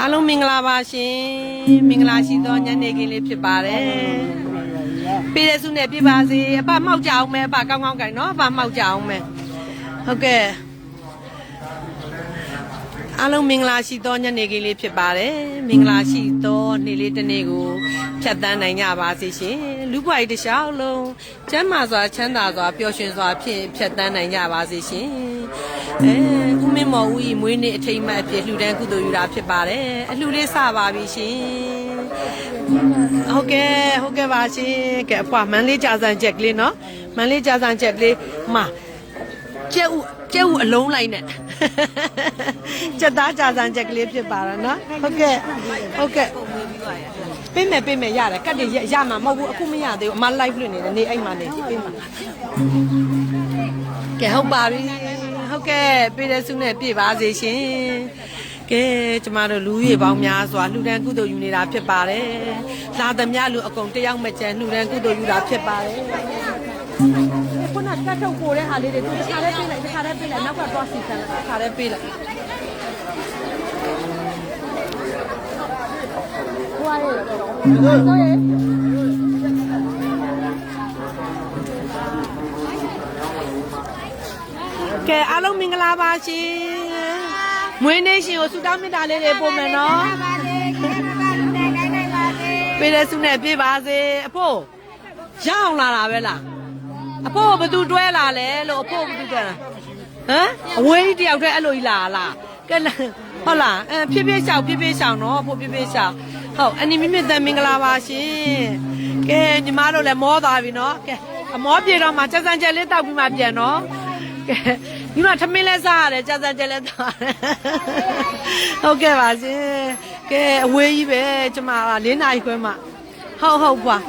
အားလုံးမင်္ဂလာပါရှင်မင်္ဂလာရှိသောညနေခင်းလေးဖြစ်ပါတယ်ပြည်ရစုနဲ့ပြပါစေအပမှောက်ကြအောင်မယ်အပကောင်းကောင်းကြိုင်နော်အပမှောက်ကြအောင်မယ်ဟုတ်ကဲ့ အားလုံးမင်္ဂလာရှိသောညနေခင်းလေးဖြစ်ပါတယ်မင်္ဂလာရှိသောနေ့လေးတစ်နေ့ကိုဖြတ်သန်းနိုင်ကြပါစေရှင်လူ့ဘဝတစ်လျှောက်လုံးကျမ်းမာစွာချမ်းသာစွာပျော်ရွှင်စွာဖြင့်ဖြတ်သန်းနိုင်ကြပါစေရှင်အဲဦးမင်းမော်ဦးဤမွေးနေ့အထိမ်းအမှတ်အဖြစ်လှူဒန်းကုသိုလ်ယူတာဖြစ်ပါတယ်အလှူလေးစပါပြီရှင်ဟုတ်ကဲ့ဟုတ်ကဲ့ပါရှင်ကဲအဖွာမန်းလေးကြာစံချက်ကလေးနော်မန်းလေးကြာစံချက်ကလေးမ ကျဲဥကျဲဥအလုံးလိုက်နဲ့စက်သားကြာစံချက်ကလေးဖြစ်ပါတော့နော်ဟုတ်ကဲ့ဟုတ်ကဲ့ပေးမယ်ပေးမယ်ရတယ်ကတ်တွေရရမှာမဟုတ်ဘူးအခုမရသေးဘူးအမ live လွှင့်နေတယ်နေအဲ့မှာနေပေးမှာကဲဟုတ်ပါပြီဟုတ်ကဲ့ပေးတဲ့စုနဲ့ပြည့်ပါစေရှင်ကဲကျမတို့လူကြီးပေါင်းများစွာလှူဒန်းကုသိုလ်ယူနေတာဖြစ်ပါတယ်လာသမျှလူအကုန်တယောက်မကျန်လှူဒန်းကုသိုလ်ယူတာဖြစ်ပါတယ် ခုနကတ်ထုတ်ပို့တဲ့ဟာလေးတွေသူတစ်ခါတည်းပေးလိုက်တစ်ခါတည်းပေးလိုက်နောက်ကသွားစီခံလိုက်တစ်ခါတည်းပေးလိုက်ဟိုရဲတော့ရဲကဲအားလုံးမင်္ဂလာပါရှင်မွေးနေ့ရှင်ကိုဆုတောင်းမေတ္တာလေးတွေပို့မယ်နော်ပေးတဲ့ဆုနဲ့ပြည့်ပါစေအဖို့ရအောင်လာတာပဲလား အဖို့ဘသူတွဲလာလဲလို့အဖို့ဘသူတွဲလာဟမ်အဝေးကြီးတယောက်တည်းအဲ့လိုကြီးလာလားကဲဟုတ်လားအဲဖြည်းဖြည်းရှောက်ဖြည်းဖြည်းရှောက်နော်အဖို့ဖြည်းဖြည်းရှောက်ဟုတ်အနိမိမြတ်တန်မင်္ဂလာပါရှင်ကဲညီမတို့လည်းမောသွားပြီနော်ကဲအမောပြေတော့မှစက်စံချက်လေးတောက်ပြီးမှပြန်နော်ကဲညီမထမင်းလဲစားရတယ်စက်စံချက်လဲတောက်ရတယ်ဟုတ်ကဲ့ပါရှင်ကဲအဝေးကြီးပဲကျမက၄နာရီခွဲမှဟုတ်ဟုတ်ပွား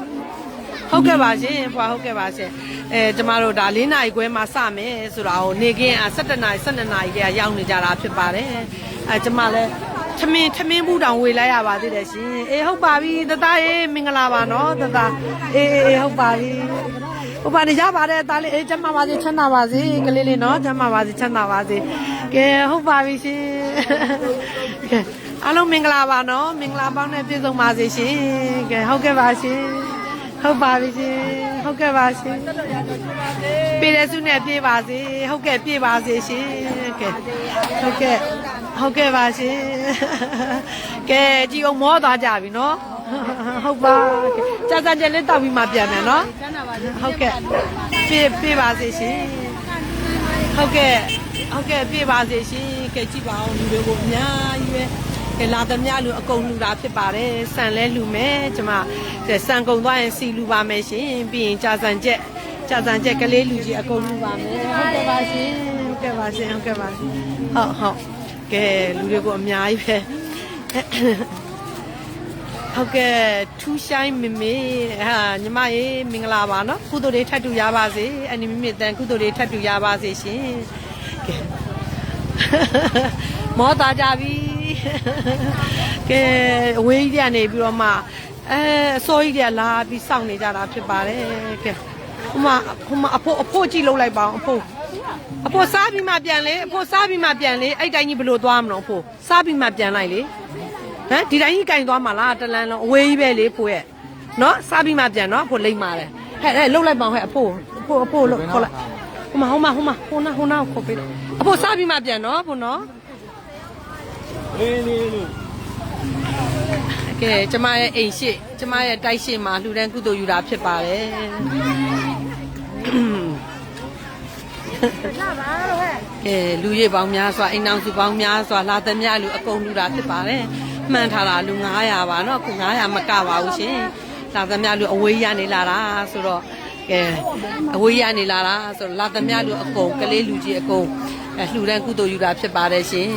ဟုတ်ကဲ့ပါရှင်ဖွာဟုတ်ကဲ့ပါရှင် အဲကျမတို့ဒါ၄နာရီခွဲမှာစမယ်ဆိုတာကိုနေကင်းอ่ะ17နာရီ12နာရီကရောက်နေကြတာဖြစ်ပါတယ်အဲကျမလည်းထမင်းထမင်းဘူးတောင်ဝေလိုက်ရပါသေးတယ်ရှင်အေးဟုတ်ပါပြီတသားအေးမင်္ဂလာပါနော်တသားအေးအေးအေးဟုတ်ပါပြီဟုတ်ပါနေကြပါတယ်တားလေးအေးကျမပါစေချမ်းသာပါစေကလေးလေးနော်ကျမပါစေချမ်းသာပါစေကဲဟုတ်ပါပြီရှင်ကဲအားလုံးမင်္ဂလာပါနော်မင်္ဂလာပေါင်းနဲ့ပြည့်စုံပါစေရှင်ကဲဟုတ်ကဲ့ပါရှင်ဟုတ်ပါပြီရှင် ဟုတ်ကဲ့ပါရှင်ပြည်တဲ့စုနဲ့ပြေးပါစေဟုတ်ကဲ့ပြေးပါစေရှင်ကဲဟုတ်ကဲ့ဟုတ်ကဲ့ပါရှင်ကဲကြည်အောင်မောသွားကြပြီနော်ဟုတ်ပါကဲကြာကြာကြလေးတောက်ပြီးမှပြန်မယ်နော်ဟုတ်ကဲ့ပြေးပြေးပါစေရှင်ဟုတ်ကဲ့ဟုတ်ကဲ့ပြေးပါစေရှင်ကဲကြည့်ပါအောင်လူတွေကိုအများကြီးပဲကဲ လာသမျှလူအကုန်လူတာဖြစ်ပါတယ်ဆန်လဲလူမယ်ကျမကဲဆန်ကုန်သွားရင်စီလူပါမယ်ရှင်ပြီးရင်ကြာဆန်ချက်ကြာဆန်ချက်ကလေးလူကြီးအကုန်လူပါမယ်ဟုတ်ကဲ့ပါရှင်ဟုတ်ကဲ့ပါရှင်ဟုတ်ကဲ့ပါရှင်ဟုတ်ဟုတ်ကဲလူတွေကိုအများကြီးပဲဟုတ်ကဲ့ထူးဆိုင်မမေဟာညီမရေမင်္ဂလာပါနော်ကုသိုလ်တွေထပ်တူရပါစေအနိမိမြတ်တန်ကုသိုလ်တွေထပ်တူရပါစေရှင်ကဲမောသားကြပြီ ကဲအဝေးကြီးကနေပြီးတော့မှအဲအစိုးကြီးတွေကလာပြီးစောင့်နေကြတာဖြစ်ပါတယ်ကဲဟိုမှာဟိုမှာအဖို့အဖို့ကြည့်လုံးလိုက်ပါအောင်အဖို့အဖို့စားပြီးမှပြန်လေအဖို့စားပြီးမှပြန်လေအဲ့တိုင်းကြီးဘယ်လိုသွားမလို့အဖို့စားပြီးမှပြန်လိုက်လေဟမ်ဒီတိုင်းကြီးကင်သွားမှာလားတလန်းလုံးအဝေးကြီးပဲလေဖို့ရဲ့နော်စားပြီးမှပြန်နော်အဖို့လိမ့်ပါလေဟဲ့ဟဲ့လှုပ်လိုက်ပါအောင်ဟဲ့အဖို့အဖို့အဖို့လှုပ်ခေါ်လိုက်ဟိုမှာဟိုမှာဟိုမှာဟိုနာဟိုနာကိုခေါ်ပေးတယ်အဖို့စားပြီးမှပြန်နော်အဖို့နော် လေးလေးလေး ကဲကျမရဲ့အိမ်ရှိကျမရဲ့တိုက်ရှိမှာလှူဒန်းကုသိုလ်ယူတာဖြစ်ပါတယ်ကဲလူရည်ပေါင်းများစွာအိမ်အောင်စုပေါင်းများစွာလာသမျှလူအကုန်လူတာဖြစ်ပါတယ်မှန်ထားတာလူ900ပါเนาะအခု900မကပါဘူးရှင်လာသမျှလူအဝေးရနေလာတာဆိုတော့ကဲအဝေးရနေလာတာဆိုတော့လာသမျှလူအကုန်ကလေးလူကြီးအကုန်အဲလှူဒန်းကုသိုလ်ယူတာဖြစ်ပါတယ်ရှင်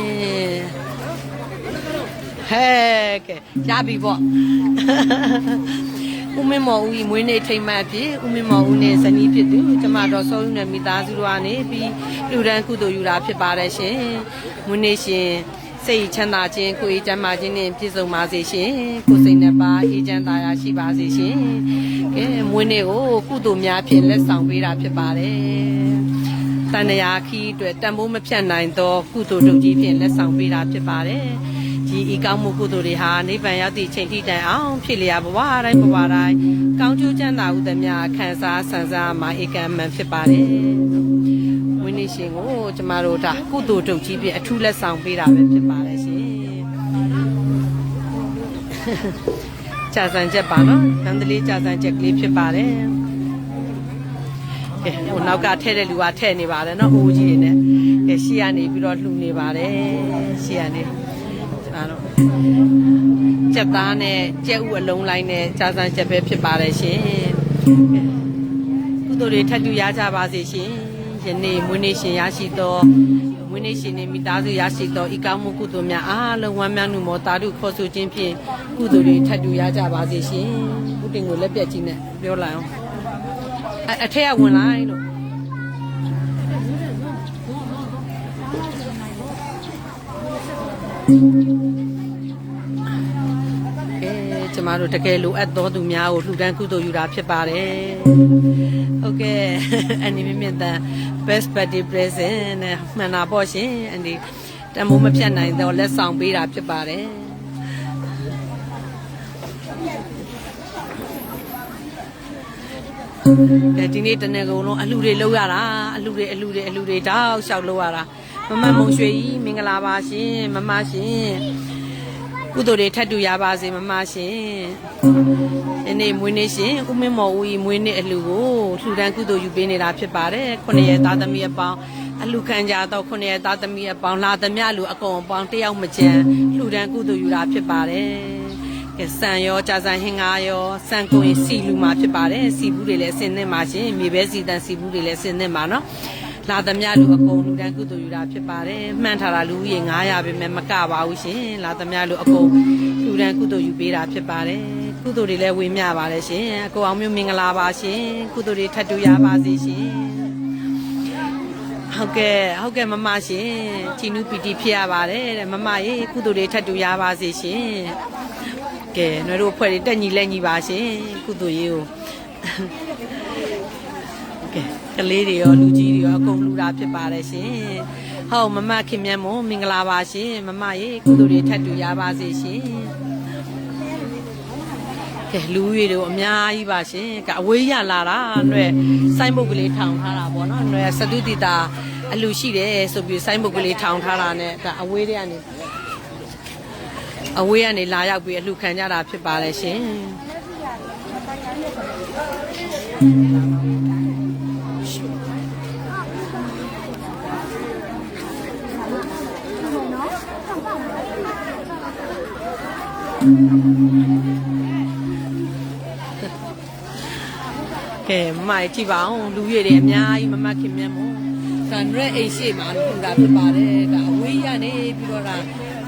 ဟဲ့ကဲရပြီပေါ့ဦးမင်းမော်ဦးကြီးမွေးနေ့ထိမ့်မှတ်ဖြစ်ဦးမင်းမော်ဦးနဲ့ဇနီးဖြစ်သူကျမတော်ဆုံးနဲ့မိသားစုတို့ကနေပြီးလူဒန်းကုသိုလ်ယူတာဖြစ်ပါတယ်ရှင်မွေးနေ့ရှင်စိတ်ချမ်းသာခြင်းကိုယ်အေးချမ်းသာခြင်းနဲ့ပြည့်စုံပါစေရှင်ကိုယ်စိတ်နှစ်ပါးအေးချမ်းသာရရှိပါစေရှင်ကဲမွေးနေ့ကိုကုသိုလ်များဖြင့်လက်ဆောင်ပေးတာဖြစ်ပါတယ်တန်ရာခီးအတွက်တန်ဖိုးမဖြတ်နိုင်သောကုသိုလ်တို့ကြီးဖြင့်လက်ဆောင်ပေးတာဖြစ်ပါတယ် ဒီဤကောင်းမှုကုသိုလ်တွေဟာနိဗ္ဗာန်ရောက်သည့်အချိန်ထိတိုင်အောင်ဖြစ်လျာဘဝတိုင်းဘဝတိုင်းကောင်းကျိုးချမ်းသာဟုသမျှခံစားဆန်စားမှာဧကံမှန်ဖြစ်ပါတယ်ဝိနည်းရှင်ကိုကျမတို့ဒါကုသိုလ်တုတ်ကြီးဖြင့်အထူးလက်ဆောင်ပေးတာပဲဖြစ်ပါတယ်ရှင်ကြာစံချက်ပါနော်နန္ဒလေးကြာစံချက်ကလေးဖြစ်ပါတယ်ကဲဟိုနောက်ကထဲတဲ့လူကထဲနေပါတယ်နော်အိုးကြီးနေနဲ့ကဲရှေ့ကနေပြီးတော့လှူနေပါတယ်ရှေ့ကနေ ကျွန်တော်တို့ကြက်သားနဲ့ကြက်ဥအလုံးလိုက်နဲ့ကြာစံချက်ပဲဖြစ်ပါတယ်ရှင်ကဲကုသိုလ်တွေထပ်တူရကြပါစေရှင်ယနေ့မွေးနေ့ရှင်ရရှိသောမွေးနေ့ရှင်နေမိသားစုရရှိသောဤကောင်းမှုကုသိုလ်များအားလုံးဝမ်းမြောက်မှုမောတာတုခေါ်ဆိုခြင်းဖြင့်ကုသိုလ်တွေထပ်တူရကြပါစေရှင်ဘုတင်ကိုလက်ပြတ်ကြီးနဲ့ပြောလိုက်အောင်အအထက်ကဝင်လိုက်လို့ ကဲကျမတို့တကယ်လိုအပ်သောသူများကိုလှူဒန်းကုသိုလ်ယူတာဖြစ်ပါတယ်။ဟုတ်ကဲ့အန်ဒီမြင့်မြင့်တန် best birthday present နဲ့မှန်တာပေါ့ရှင်အန်ဒီတမိုးမဖြတ်နိုင်တော့လက်ဆောင်ပေးတာဖြစ်ပါတယ်။ကဲဒီနေ့တနေ့ကုန်လုံးအလှူတွေလောက်ရတာအလှူတွေအလှူတွေအလှူတွေတောက်လျှောက်လောက်ရတာ မမမုံရွှေကြီးမင်္ဂလာပါရှင်မမရှင်ကုသိုလ်တွေထပ်တူရပါစေမမရှင်။ယနေ့မွေးနေ့ရှင်ဦးမင်းမော်ဦးကြီးမွေးနေ့အလှကိုလှူဒန်းကုသိုလ်ယူပေးနေတာဖြစ်ပါတယ်။ခုနှစ်ရက်သားသမီးအပေါင်းအလှခံကြတော့ခုနှစ်ရက်သားသမီးအပေါင်းလာသမျှလူအကုန်အပေါင်းတယောက်မကျန်လှူဒန်းကုသိုလ်ယူတာဖြစ်ပါတယ်။ကဲစံရောကြာစံဟင်္ကာရောစံကိုရင်စီလူမှာဖြစ်ပါတယ်။စီဘူးတွေလည်းအစင်းသင့်ပါရှင်။မြေပဲစီတန်စီဘူးတွေလည်းအစင်းသင့်ပါနော်။ လာသမျှလူအကုန်လူတန်းကုသိုလ်ယူတာဖြစ်ပါတယ်မှန်ထားတာလူကြီး900ပဲမဲ့မကပါဘူးရှင်လာသမျှလူအကုန်လူတန်းကုသိုလ်ယူပေးတာဖြစ်ပါတယ်ကုသိုလ်တွေလည်းဝေမျှပါတယ်ရှင်အကိုအောင်မျိုးမင်္ဂလာပါရှင်ကုသိုလ်တွေထပ်တူရပါစေရှင်ဟုတ်ကဲ့ဟုတ်ကဲ့မမရှင်ချီနူပီတီဖြစ်ရပါတယ်တဲ့မမရေကုသိုလ်တွေထပ်တူရပါစေရှင်ကဲနှွေတို့ဖွဲ့တွေတက်ညီလက်ညီပါရှင်ကုသိုလ်ရေးကို ကလေးတွေရောလူကြီးတွေရောအကုန်လူတာဖြစ်ပါတယ်ရှင်ဟုတ်မမခင်မြတ်မို့မင်္ဂလာပါရှင်မမရေကုသိုလ်တွေထပ်တူရပါစေရှင်ကဲလူတွေတို့အများကြီးပါရှင်ကအဝေးရလာတာနှွဲစိုင်းဘုတ်ကလေးထောင်ထားတာပေါ့နော်နှွဲသတုတိတာအလူရှိတယ်ဆိုပြီးစိုင်းဘုတ်ကလေးထောင်ထားတာနဲ့ဒါအဝေးတွေကနေအဝေးကနေလာရောက်ပြီးအလှခံကြတာဖြစ်ပါလေရှင် ကဲမမကြီးကြည့်ပါအောင်လူရည်တွေအများကြီးမမခင်မြတ်မို့ဆန်ရက်အိတ်ရှိမှလူတာဖြစ်ပါတယ်ဒါအဝေးရနေပြီးတော့ဒါ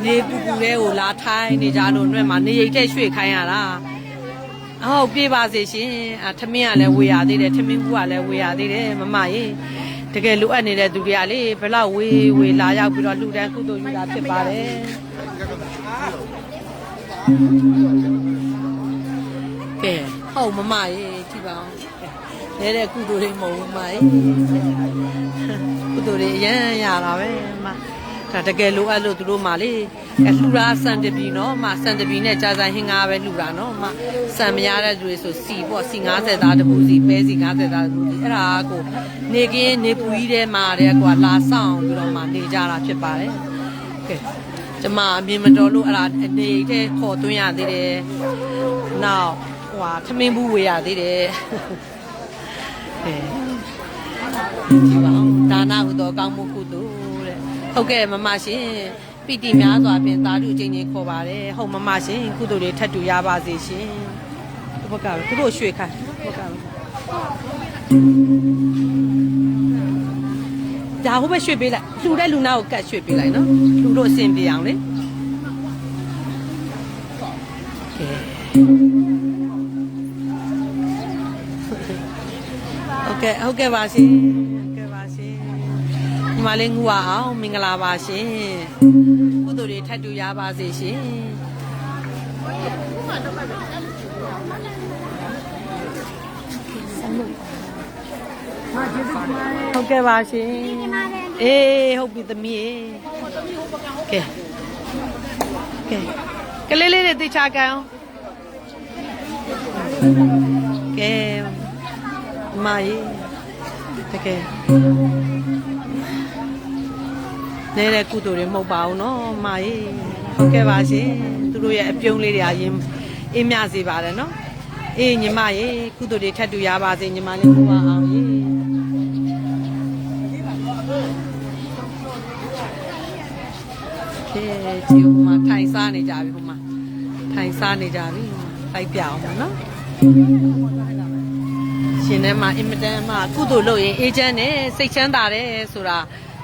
နေပူပူလေးကိုလာထိုင်းနေကြလို့နှွဲ့မှာနေရိတ်တဲ့ရွှေ့ခိုင်းရတာဟုတ်ပြေးပါစေရှင်အထမင်းကလည်းဝေရသေးတယ်ထမင်းကူကလည်းဝေရသေးတယ်မမကြီးတကယ်လိုအပ်နေတဲ့သူတွေကလေဘလောက်ဝေးဝေးလာရောက်ပြီးတော့လူတန်းကုသိုလ်ယူတာဖြစ်ပါတယ် ကဲဟုတ်မမကြီးကြည့်ပါအောင်နဲတဲ့ကုသိုလ်တွေမဟုတ်ဘူးမကြီးကုသိုလ်တွေအရန်ရတာပဲမဒါတကယ်လိုအပ်လို့သူတို့မှလေအဲလှူတာစံတပီနော်မစံတပီနဲ့ကြာဆိုင်ဟင်းကားပဲလှူတာနော်မစံမရတဲ့သူတွေဆိုစီပေါ့စီ90သားတပူစီပဲစီ90သားတပူစီအဲ့ဒါကိုနေကင်းနေပူကြီးထဲမှာတဲ့ကွာလာဆောင်ပြီးတော့မှနေကြတာဖြစ်ပါတယ်ကဲ ကျမအမြင်မတော်လို့အဲ့ဒါအနေထဲခေါ်သွင်းရသေးတယ်နောက်ဟိုဟာထမင်းဘူးဝေရသေးတယ်ကဲကြည့်ပါဦးဒါနဟုသောကောင်းမှုကုသိုလ်တဲ့ဟုတ်ကဲ့မမရှင်ပီတိများစွာဖြင့်သာဓုချင်းချင်းခေါ်ပါတယ်ဟုတ်မမရှင်ကုသိုလ်တွေထပ်တူရပါစေရှင်ဒီဘက်ကပဲသူတို့ရွှေခိုင်းဒီဘက်ကပဲ ဒါဟုတ်ပဲရွှေပေးလိုက်လှူတဲ့လူနာကိုကတ်ရွှေပေးလိုက်နော်လူတို့အဆင်ပြေအောင်လေကဲဟုတ်ကဲ့ဟုတ်ကဲ့ပါရှင်ဟုတ်ကဲ့ပါရှင်ဒီမှာလေးငူဝအောင်မင်္ဂလာပါရှင်ကုသိုလ်တွေထပ်တူရပါစေရှင် ဟုတ်ကဲ့ပါရှင်အေးဟုတ်ပြီသမီးကဲ ကဲကလေးလေးတွေသိချကန်အောင်ကဲမာကြီးတကယ်နေတဲ့ကုသိုလ်တွေမဟုတ်ပါဘူးเนาะမာကြီးဟုတ်ကဲ့ပါရှင်သူတို့ရဲ့အပြုံးလေးတွေအရင်အေးမြစေပါတယ်เนาะအေးညီမရေကုသိုလ်တွေထပ်တူရပါစေညီမလေးကိုပါအောင်ရေ လေးကြီးဟိုမှာထိုင်စားနေကြပြီဟိုမှာထိုင်စားနေကြပြီလိုက်ပြအောင်ပါနော်ရှင်ထဲမှာအင်မတန်မှကုသိုလ်လုပ်ရင်အေဂျင့်နဲ့စိတ်ချမ်းသာတယ်ဆိုတာ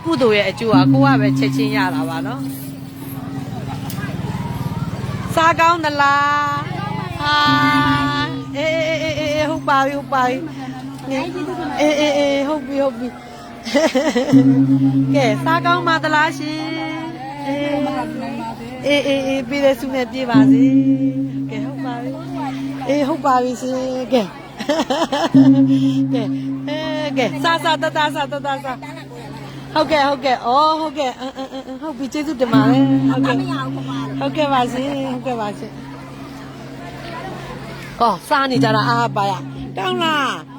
ကုသိုလ်ရဲ့အကျိုးဟာကိုကပဲချက်ချင်းရတာပါနော်စားကောင်းသလားဟာအေးအေးအေးဟုတ်ပါပြီဟုတ်ပါပြီအေးအေးအေးဟုတ်ပြီဟုတ်ပြီကဲစားကောင်းပါသလားရှင် အေးအေးအေးပြည်တဲ့စုနဲ့ပြေးပါစေကဲဟုတ်ပါပြီအေးဟုတ်ပါပြီရှင်ကဲကဲအဲကဲစားစားတတစားတတစားဟုတ်ကဲ့ဟုတ်ကဲ့အော်ဟုတ်ကဲ့အင်းအင်းအင်းဟုတ်ပြီကျေးဇူးတင်ပါတယ်ဟုတ်ကဲ့ဟုတ်ကဲ့ပါရှင်ဟုတ်ကဲ့ပါရှင်ဟောစားနေကြတာအားပါရတောင်းလား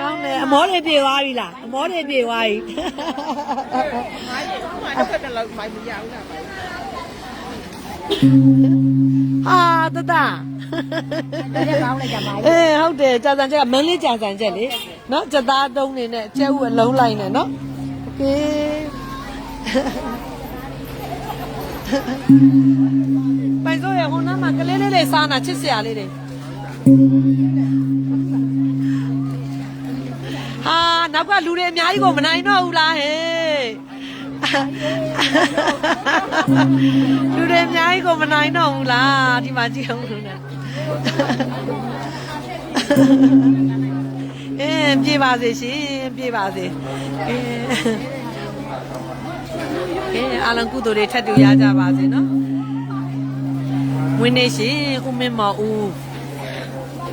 တောင်းတယ်အမောတွေပြေသွားပြီလားအမောတွေပြေသွားပြီ မိုင်းတော့တော့မိုင်းမရဘူးလားမိုင်း ဟာတတ ရက်ကောင်းလိုက်ကြပါ အေးဟုတ်တယ်ကြာစံချက်ကမန်းလေးကြာစံချက်လေနော်ကြက်သားတုံးနေနဲ့ကျဲဥအလုံးလိုက်နေနော်โอเคပိုင်စိုးရဟိုနားမှာကလေးလေးလေးစားနာချစ်စရာလေးတွေဟာ နောက်ကလူတွေအများကြီးကိုမနိုင်တော့ဘူးလားဟဲ့လူတွေအများကြီးကိုမနိုင်တော့ဘူးလားဒီမှာကြည့်အောင်လို့နဲ့အင်းပြေးပါစေရှင်ပြေးပါစေအင်းကဲအားလုံးကုသိုလ်တွေထပ်တူရကြပါစေနော်ဝင်းနေရှင်ဦးမင်းမော်ဦး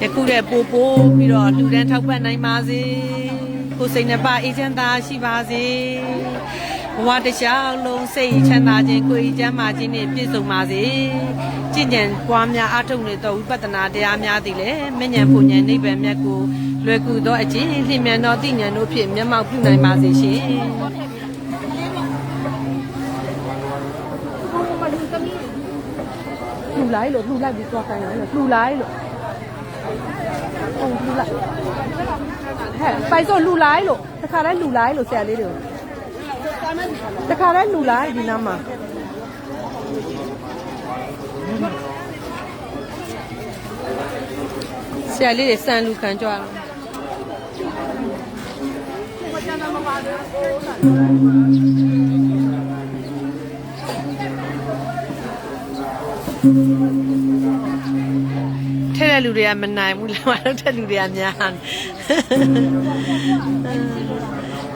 ယခုတဲ့ပို့ပို့ပြီးတော့လှူဒန်းထောက်ပံ့နိုင်ပါစေကိုယ်စိတ်နှပါအေးချမ်းသာရှိပါစေဘဝတစ်လျှောက်လုံးစိတ်ချမ်းသာခြင်းကိုယ်ဤချမ်းသာခြင်းနဲ့ပြည့်စုံပါစေကျင့်ကြံပွားများအားထုတ်နေသောဝိပဿနာတရားများသည်လည်းမဉ္ဇဉ်ပူဉ္ဇဉ်နိဗ္ဗာန်မြတ်ကိုလွယ်ကူသောအကျင့်လျင်မြန်သောသိဉာဏ်တို့ဖြင့်မျက်မှောက်ပြုနိုင်ပါစေရှင်လှူလိုက်လို့လှူလိုက်ပြီးသွားခိုင်းလိုက်လို့လှူလိုက်လို့ အော်လှူလိုက်ဟဲ့ပိုက်စောလှူလိုက်လို့တခါတည်းလှူလိုက်လို့ဆရာလေးတွေတခါတည်းလှူလိုက်ဒီနားမှာဆရာလေးတွေစံလူခံကြွားတော့ထဲတဲ့ ရဲ့လူတွေကမနိုင်ဘူးလာတော့တဲ့လူတွေကများ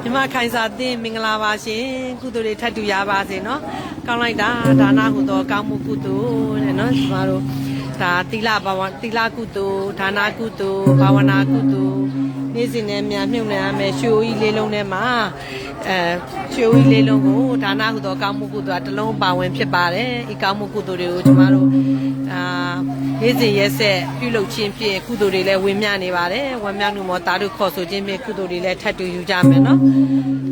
ညီမခိုင်စာသင်းမင်္ဂလာပါရှင်ကုသိုလ်တွေထပ်တူရပါစေနော်ကောင်းလိုက်တာဒါနဟုသောကောင်းမှုကုသိုလ်တဲ့နော်ညီမတို့ဒါသီလဘာဝသီလကုသိုလ်ဒါနကုသိုလ်ဘာဝနာကုသိုလ်နေ့စဉ်နဲ့မြန်မြုပ်နေရမယ်ရှူကြီးလေးလုံးထဲမှာ အဲရွှေအိုးကြီးလေးလုံးကိုဒါနဟုသောကောင်းမှုကုသိုလ်ကတစ်လုံးပါဝင်ဖြစ်ပါတယ်ဤကောင်းမှုကုသိုလ်တွေကိုညီမတို့အာနေ့စဉ်ရက်ဆက်ပြုလုပ်ခြင်းဖြင့်ကုသိုလ်တွေလည်းဝင်မြနေပါတယ်ဝမ်းမြောက်မှုမောတာတို့ခေါ်ဆိုခြင်းဖြင့်ကုသိုလ်တွေလည်းထပ်တူယူကြမယ်နော်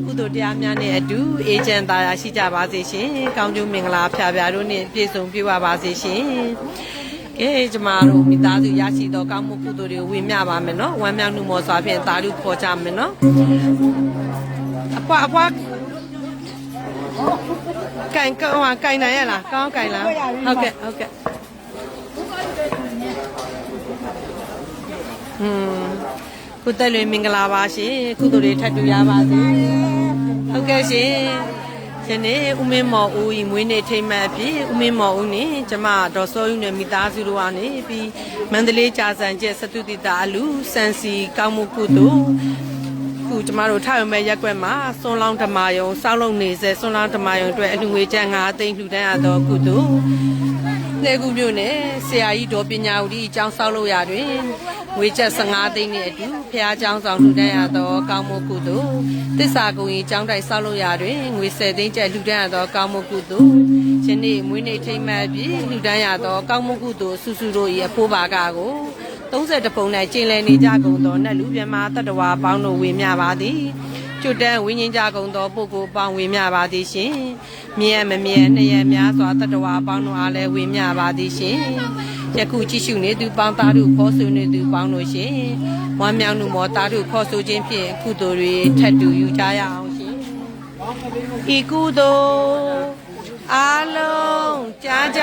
ကုသိုလ်တရားများနဲ့အတူအေဂျင့်သားရရှိကြပါစေရှင်။ကောင်းကျိုးမင်္ဂလာဖျားဖျားတို့နဲ့ပြည့်စုံပြည့်ဝပါစေရှင်။ကဲကျမတို့မိသားစုရရှိသောကောင်းမှုကုသိုလ်တွေဝေမျှပါမယ်နော်။ဝမ်းမြောက်မှုမောစွာဖြင့်တာလူခေါ်ကြမယ်နော်။ အဖွားအဖွားကင်ကောင်းဟာကင်နိုင်ရလားကောင်းကင်လားဟုတ်ကဲ့ဟုတ်ကဲ့อืมကုသက်လွင်မင်္ဂလာပါရှင်ကုသိုလ်တွေထပ်တူရပါစေဟုတ်ကဲ့ရှင်ယနေ့ဦးမင်းမော်ဦးဤမွေးနေ့ထိမ့်မှတ်အဖြစ်ဦးမင်းမော်ဦးနဲ့ကျမဒေါ်စောယူနဲ့မိသားစုတို့ကနေပြီးမန္တလေးကြာစံကျက်စတုတိတာအလူစံစီကောင်းမှုကုသိုလ် ခုကျမတို့ထားရုံမဲ့ရက်ကွက်မှာစွန်လောင်းဓမ္မယုံစောင်းလုံးနေစေစွန်လောင်းဓမ္မယုံအတွက်အလူငွေကျပ်9သိန်းလှူဒန်းရသောကုသိုလ် လှဲကူမြို့နယ်ဆရာကြီးဒေါ်ပညာဦးဒီအကြောင်းဆောက်လို့ရတွင် ငွေကျပ်15သိန်းနဲ့အတူဖះเจ้าဆောင်လှူဒန်းရသောကောင်းမှုကုသိုလ်တစ္ဆာကုံကြီးကျောင်းတိုက်ဆောက်လုပ်ရာတွင်ငွေ10သိန်းကျပ်လှူဒန်းရသောကောင်းမှုကုသိုလ်ယနေ့မွေးနေ့ထိမ်းမှတ်ပြီးလှူဒန်းရသောကောင်းမှုကုသိုလ်စုစုတို့၏အဖို့ပါကကို 30ပုံ၌ကျင်းလည်နေကြကုန်သောနတ်လူမြမတတ္တဝါပေါင်းတို့ဝေမျှပါသည်ကျွတ်တန်းဝိညာဉ်ကြကုန်သောပုဂ္ဂိုလ်ပေါင်းဝေမျှပါသည်ရှင်မြဲမမြဲနှစ်ရများစွာတတ္တဝါပေါင်းတို့အားလည်းဝေမျှပါသည်ရှင်ယခုကြည့်ရှုနေသူပေါင်းသားတို့ခေါ်ဆိုနေသူပေါင်းတို့ရှင်ဝမ်းမြောက်မှုမောသားတို့ခေါ်ဆိုခြင်းဖြင့်ကုသိုလ်တွေထပ်တူယူကြရအောင်ရှင်ဤကုသိုလ်အားလုံးကြားကြ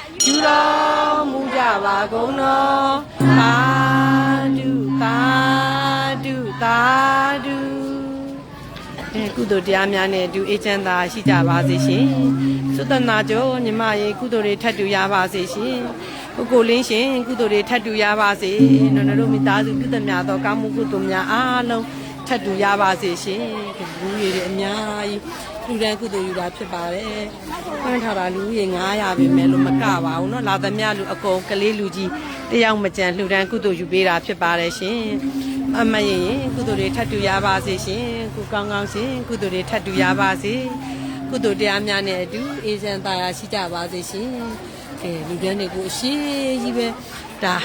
ယူတော်မူကြပါကုန်တော်သာဓုသာဓုသာဓုအဲကုသိုလ်တရားများနဲ့အတူအေးချမ်းသာရှိကြပါစေရှင်သုတနာကျော်ညီမရေကုသိုလ်တွေထပ်တူရပါစေရှင်ကိုကိုလင်းရှင်ကုသိုလ်တွေထပ်တူရပါစေနော်နော်တို့မိသားစုပြုသမျှသောကောင်းမှုကုသိုလ်များအားလုံးထပ်တူရပါစေရှင်လူရည်တွေအများကြီး လူတန်းကုသိုလ်ယူတာဖြစ်ပါတယ်။ဖွင့်ထားတာလူရည်900ပဲမယ်လို့မကပါဘူးเนาะလာသမျှလူအကုန်ကလေးလူကြီးတယောက်မကြံလူတန်းကုသိုလ်ယူပေးတာဖြစ်ပါတယ်ရှင်။အမရင်ရင်ကုသိုလ်တွေထပ်တူရပါစေရှင်။ကုကောင်းကောင်းရှင်ကုသိုလ်တွေထပ်တူရပါစေ။ကုသိုလ်တရားများနဲ့အတူအေးချမ်းသာယာရှိကြပါစေရှင်။ကဲလူတန်းတွေကိုအရှိကြီးပဲဒါ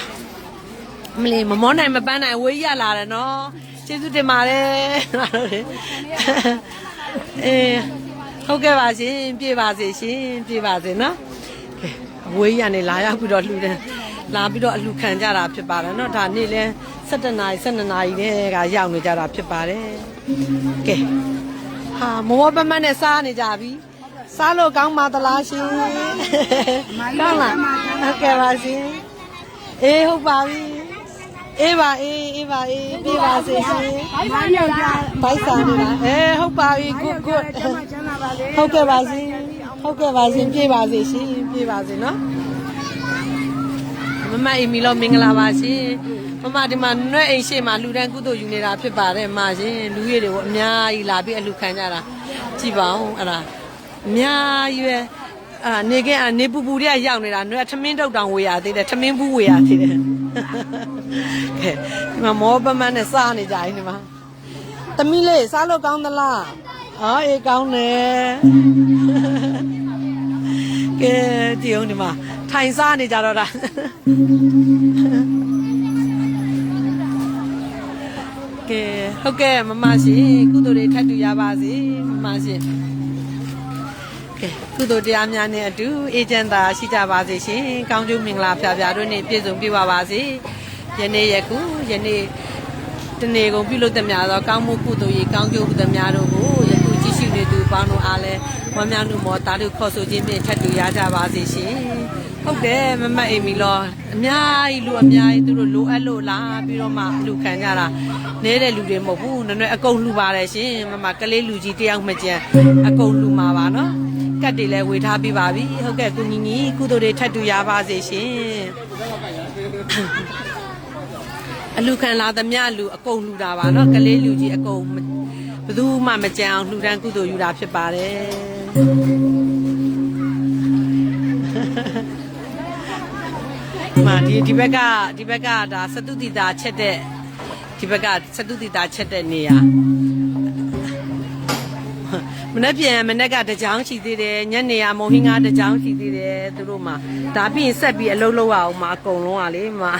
မလီမမောနိုင်မပန်းနိုင်ဝေးရလာတယ်နော်ကျေးဇူးတင်ပါတယ်ငါတို့လေ အေးဟုတ်ကဲ့ပါရှင်ပြေပါစေရှင်ပြေပါစေနော်ကဲအဝေးရနေလာရောက်ပြီးတော့လှူတယ်လာပြီးတော့အလှခံကြတာဖြစ်ပါတယ်နော်ဒါနေ့လဲ7နာရီ7နာရီနဲ့ကရောက်နေကြတာဖြစ်ပါတယ်ကဲဟာမောပမတ်နဲ့စားနေကြပြီစားလို့ကောင်းပါသလားရှင်ကောင်းလားဟုတ်ကဲ့ပါရှင်အေးဟုတ်ပါပြီ အေးပါအေးအေးပါအေးပြေးပါစေရှင်မိုင်းရောက်ကြဘိုက်စာနေတာအေးဟုတ်ပါပြီကုတ်ကုတ်ချမ်းသာပါလေဟုတ်ကဲ့ပါရှင်ဟုတ်ကဲ့ပါရှင်ပြေးပါစေရှင်ပြေးပါစေနော်မမအီမီလောမင်္ဂလာပါရှင်မမဒီမှာနှွဲ့အိမ်ရှိမှာလူတန်းကုသိုလ်ယူနေတာဖြစ်ပါတယ်မရှင်လူရည်တွေကိုအများကြီးလာပြီးအလှခံကြတာကြည်ပါအောင်အဲ့ဒါအများကြီးပဲအာနေကအာနေပူပူတွေကရောက်နေတာနှွဲ့ထမင်းတုတ်တောင်ဝေရသေးတယ်ထမင်းဘူးဝေရသေးတယ် ကဲဒီမှာမောပမန်းနဲ့စားနေကြရင်ဒီမှာသမီးလေးစားလို့ကောင်းသလားအော်အေးကောင်းတယ်ကဲဒီအောင်ဒီမှာထိုင်စားနေကြတော့တာကဲဟုတ်ကဲ့မမရှိကုသိုလ်တွေထပ်တူရပါစေမမရှိ ကဲကုသိုလ်တရားများနဲ့အတူအေဂျင့်သာရှိကြပါစေရှင်ကောင်းကျိုးမင်္ဂလာဖျားဖျားတို့နဲ့ပြည့်စုံပြပါပါစေယနေ့ယခုယနေ့တနေကုန်ပြုလုပ်သမျှသောကောင်းမှုကုသိုလ်ရေးကောင်းကျိုးသမျှတို့ကိုယခုကြည့်ရှုနေသူပေါင်းတို့အားလည်းဝမ်းမြောက်မှုမောတာတို့ခေါ်ဆိုခြင်းဖြင့်ထပ်တူရကြပါစေရှင်ဟုတ်တယ်မမတ်အိမ်မီလောအများကြီးလူအများကြီးသူတို့လိုအပ်လို့လာပြီးတော့မှလူခံကြတာနေတဲ့လူတွေမဟုတ်ဘူးနည်းနည်းအကုန်လူပါတယ်ရှင်မမကလေးလူကြီးတယောက်မကြံအကုန်လူမှာပါနော်က တ်တွေလည်းဝေထားပြီးပါပြီဟုတ်ကဲ့ကုညီညီကုသိုလ်တွေထပ်တူရပါစေရှင် အလူခံလာသမျှလူအကုန်လူတာပါเนาะကလေးလူကြီးအကုန်မဘယ်သူမှမကြံအောင်လှူဒန်းကုသိုလ်ယူတာဖြစ်ပါတယ်မာဒီဒီဘက်ကဒီဘက်ကဒါစတုတိတာချက်တဲ့ဒီဘက်ကစတုတိတာချက်တဲ့နေရာ မနေ့ပြန်မနေ့ကတကြောင်ရှိသေးတယ်ညနေကမုံဟင်းကားတကြောင်ရှိသေးတယ်သူတို့မှာဒါပြီးရင်ဆက်ပြီးအလုပ်လုပ်ရအောင်မှာအကုန်လုံးอ่ะလေမှာ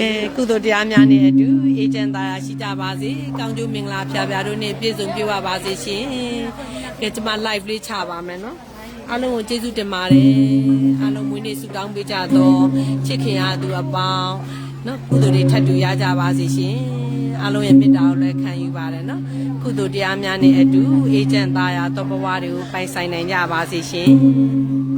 အဲကုသိုလ်တရားများနဲ့အတူအေဂျင့်သားရရှိကြပါစေ။ကောင်းကျိုးမင်္ဂလာဖျားဖျားတို့နဲ့ပြည့်စုံပြည့်ဝပါစေရှင်။ကဲကျွန်မ live လေးချပါမယ်နော်။အားလုံးကိုကျေးဇူးတင်ပါတယ်။အားလုံးမွေးနေ့ဆုတောင်းပေးကြတော့ချစ်ခင်ရသူအပေါင်း နော်ကုသိုလ်တွေထပ်တူရကြပါစေရှင်။အားလုံးရဲ့မေတ္တာကိုလည်းခံယူပါတယ်နော်။ကုသိုလ်တရားများနဲ့အတူအေဂျင့်သားရသောဘဝတွေကိုပိုင်ဆိုင်နိုင်ကြပါစေရှင်။